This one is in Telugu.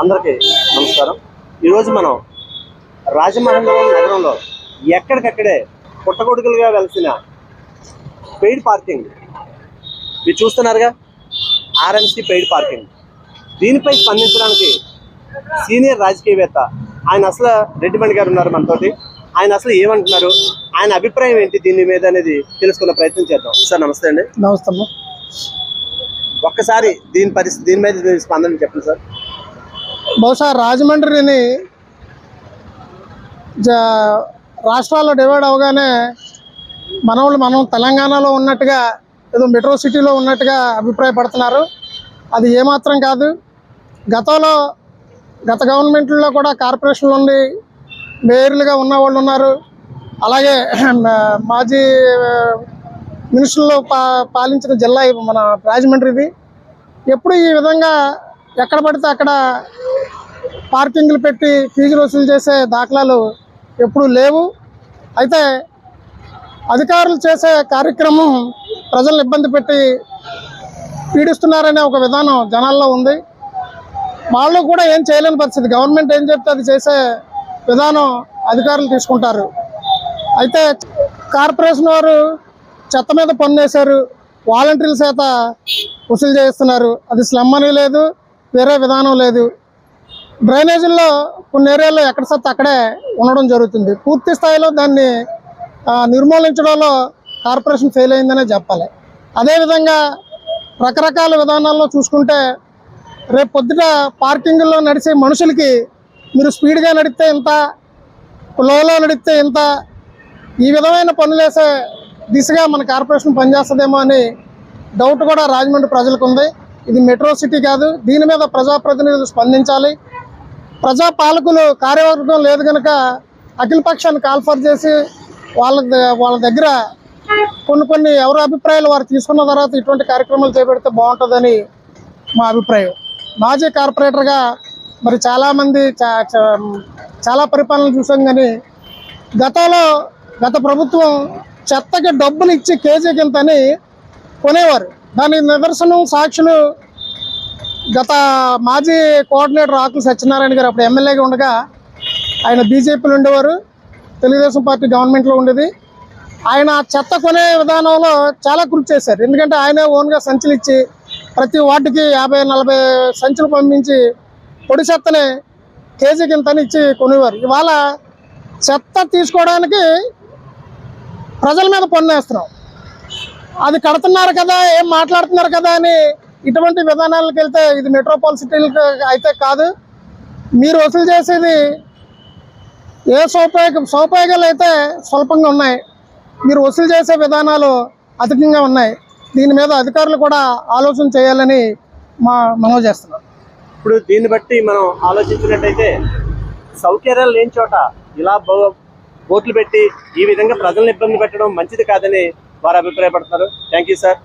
అందరికీ నమస్కారం. ఈరోజు మనం రాజమహేంద్రవరం నగరంలో ఎక్కడికక్కడే పుట్టగొడుగులుగా వెలిసిన పెయిడ్ పార్కింగ్. మీరు చూస్తున్నారుగా? RMC paid parking. దీనిపై స్పందించడానికి సీనియర్ రాజకీయవేత్త ఆయన అసలు రెడ్డిమణి గారు ఉన్నారు మనతోటి. ఆయన అసలు ఏమంటున్నారు? ఆయన అభిప్రాయం ఏంటి? దీని మీద అనేది తెలుసుకునే ప్రయత్నం చేద్దాం. సార్ నమస్తే అండి. నమస్తే ఒక్కసారి దీని పరిస్థితి దీని మీద స్పందన చెప్పండి సార్. బహుశా రాజమండ్రిని జ రాష్ట్రాల్లో డివైడ్ అవగానే మనవాళ్ళు మనం తెలంగాణలో ఉన్నట్టుగా ఏదో మెట్రో సిటీలో ఉన్నట్టుగా అభిప్రాయపడుతున్నారు. అది ఏమాత్రం కాదు. గతంలో గత గవర్నమెంట్లో కూడా కార్పొరేషన్ నుండి మేయర్లుగా ఉన్న వాళ్ళు ఉన్నారు. అలాగే మాజీ మినిస్టర్లు పా పాలించిన జిల్లా మన రాజమండ్రిది. ఎప్పుడు ఈ విధంగా ఎక్కడ పడితే అక్కడ పార్కింగ్లు పెట్టి ఫీజులు వసూలు చేసే దాఖలాలు ఎప్పుడూ లేవు. అయితే అధికారులు చేసే కార్యక్రమం ప్రజలను ఇబ్బంది పెట్టి పీడిస్తున్నారనే ఒక విధానం జనాల్లో ఉంది. వాళ్ళు కూడా ఏం చేయలేని పరిస్థితి. గవర్నమెంట్ ఏం చెప్తే అది చేసే విధానం అధికారులు తీసుకుంటారు. అయితే కార్పొరేషన్ వారు చెత్త మీద పన్ను వేశారు. వాలంటీర్ల చేత వసూలు చేస్తున్నారు అది స్లమ్ అని లేదు వేరే విధానం లేదు. డ్రైనేజీల్లో కొన్ని ఏరియాల్లో ఎక్కడ సత్తా అక్కడే ఉండడం జరుగుతుంది. పూర్తి స్థాయిలో దాన్ని నిర్మూలించడంలో కార్పొరేషన్ ఫెయిల్ అయిందనే చెప్పాలి. అదేవిధంగా రకరకాల విధానాల్లో చూసుకుంటే రేపు పొద్దుట పార్కింగ్లో నడిచే మనుషులకి మీరు స్పీడ్గా నడిస్తే ఇంత లోలో నడిస్తే ఇంత ఈ విధమైన పనులు దిశగా మన కార్పొరేషన్ పనిచేస్తుందేమో అని డౌట్ కూడా రాజమండ్రి ప్రజలకు ఉంది ఇది మెట్రో సిటీ కాదు. దీని మీద ప్రజాప్రతినిధులు స్పందించాలి. ప్రజా పాలకులు కార్యవర్గం లేదు కనుక అఖిలపక్షాన్ని కాల్ఫర్ చేసి వాళ్ళ వాళ్ళ దగ్గర కొన్ని కొన్ని ఎవరి అభిప్రాయాలు వారు తీసుకున్న తర్వాత ఇటువంటి కార్యక్రమాలు చేపడితే బాగుంటుందని మా అభిప్రాయం. మాజీ కార్పొరేటర్గా మరి చాలామంది చా చాలా పరిపాలన చూసాం కానీ గతంలో గత ప్రభుత్వం చెత్తకి డబ్బులు ఇచ్చి కేజీ ఇంత అని కొనేవారు. దాని నిదర్శనం సాక్షులు గత మాజీ కోఆర్డినేటర్ ఆకుల సత్యనారాయణ గారు అప్పుడు ఎమ్మెల్యేగా ఉండగా ఆయన బీజేపీలో ఉండేవారు. తెలుగుదేశం పార్టీ గవర్నమెంట్లో ఉండేది. ఆయన చెత్త కొనే విధానంలో చాలా కృషి చేశారు. ఎందుకంటే ఆయనే ఓన్గా సంచులు ఇచ్చి ప్రతి వార్డుకి యాభై నలభై సంచులు పంపించి పొడి చెత్తని కేజీకి ఇంత ఇచ్చి కొనేవారు. ఇవాళ చెత్త తీసుకోవడానికి ప్రజల మీద పన్ను వేస్తున్నాం. అది కడుతున్నారు కదా ఏం మాట్లాడుతున్నారు కదా అని ఇటువంటి విధానాలకు వెళ్తే ఇది మెట్రోపాల్ అయితే కాదు. మీరు వసూలు చేసేది ఏ సౌపయోగ సౌపయోగాలు అయితే స్వల్పంగా ఉన్నాయి మీరు వసూలు చేసే విధానాలు అధికంగా ఉన్నాయి. దీని మీద అధికారులు కూడా ఆలోచన చేయాలని మా మనవి చేస్తున్నాం ఇప్పుడు దీన్ని బట్టి మనం ఆలోచించినట్టయితే సౌకర్యాలు లేని చోట ఇలా బో- బోట్లు పెట్టి ఈ విధంగా ప్రజలను ఇబ్బంది పెట్టడం మంచిది కాదని వారు అభిప్రాయపడుతున్నారు. Thank you sir